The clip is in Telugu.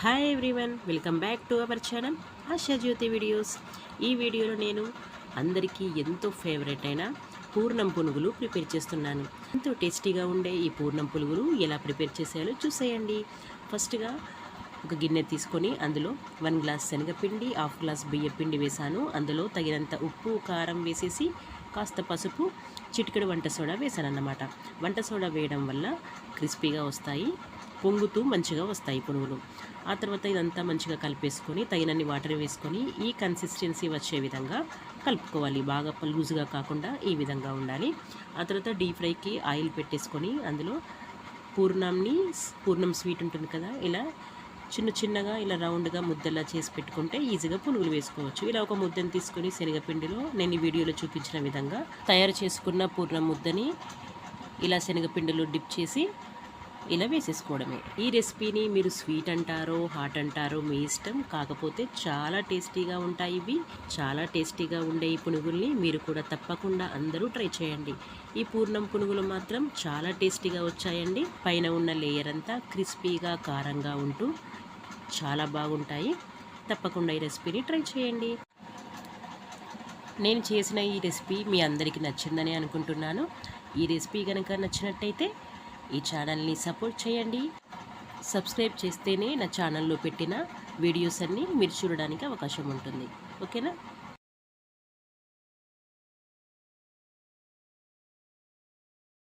Hi everyone welcome back to our channel Ashajyoti videos ఈ వీడియోలో నేను అందరికీ ఎంతో ఫేవరెట్ అయిన పూర్ణం పునుగులు ప్రిపేర్ చేస్తున్నాను. ఎంతో టేస్టీగా ఉండే ఈ పూర్ణం పునుగులు ఎలా ప్రిపేర్ చేసేయాలో చూసేయండి. ఫస్ట్గా ఒక గిన్నె తీసుకొని అందులో వన్ గ్లాస్ శనగపిండి హాఫ్ గ్లాస్ బియ్య పిండి వేసాను అందులో తగినంత ఉప్పు కారం వేసేసి కాస్త పసుపు చిటికెడు వంట సోడా వేసాను అన్నమాట వంట సోడా వేయడం వల్ల క్రిస్పీగా వస్తాయి పొంగుతూ మంచిగా వస్తాయి పునుగులు. ఆ తర్వాత ఇదంతా మంచిగా కలిపేసుకొని తగినన్ని వాటర్ వేసుకొని ఈ కన్సిస్టెన్సీ వచ్చే విధంగా కలుపుకోవాలి. బాగా లూజుగా కాకుండా ఈ విధంగా ఉండాలి. ఆ తర్వాత డీప్ ఫ్రైకి ఆయిల్ పెట్టేసుకొని అందులో పూర్ణంని పూర్ణం స్వీట్ ఉంటుంది కదా ఇలా చిన్న చిన్నగా ఇలా రౌండ్గా ముద్దలా చేసి పెట్టుకుంటే ఈజీగా పునుగులు వేసుకోవచ్చు. ఇలా ఒక ముద్దను తీసుకొని శనగపిండిలో నేను ఈ వీడియోలో చూపించిన విధంగా తయారు చేసుకున్న పూర్ణ ముద్దని ఇలా శనగపిండిలో డిప్ చేసి ఇలా వేసేసుకోవడమే. ఈ రెసిపీని మీరు స్వీట్ అంటారో హాట్ అంటారో మీ ఇష్టం. కాకపోతే చాలా టేస్టీగా ఉంటాయి ఇవి. చాలా టేస్టీగా ఉండే ఈ పునుగుల్ని మీరు కూడా తప్పకుండా అందరూ ట్రై చేయండి. ఈ పూర్ణం పునుగులు మాత్రం చాలా టేస్టీగా వచ్చాయండి. పైన ఉన్న లేయర్ అంతా క్రిస్పీగా కారంగా ఉంటూ చాలా బాగుంటాయి. తప్పకుండా ఈ రెసిపీని ట్రై చేయండి. నేను చేసిన ఈ రెసిపీ మీ అందరికీ నచ్చిందని అనుకుంటున్నాను. ఈ రెసిపీ కనుక నచ్చినట్టయితే ఈ ఛానల్ని సపోర్ట్ చేయండి. సబ్స్క్రైబ్ చేస్తేనే నా ఛానల్లో పెట్టిన వీడియోస్ అన్నీ మీరు చూడడానికి అవకాశం ఉంటుంది. ఓకేనా?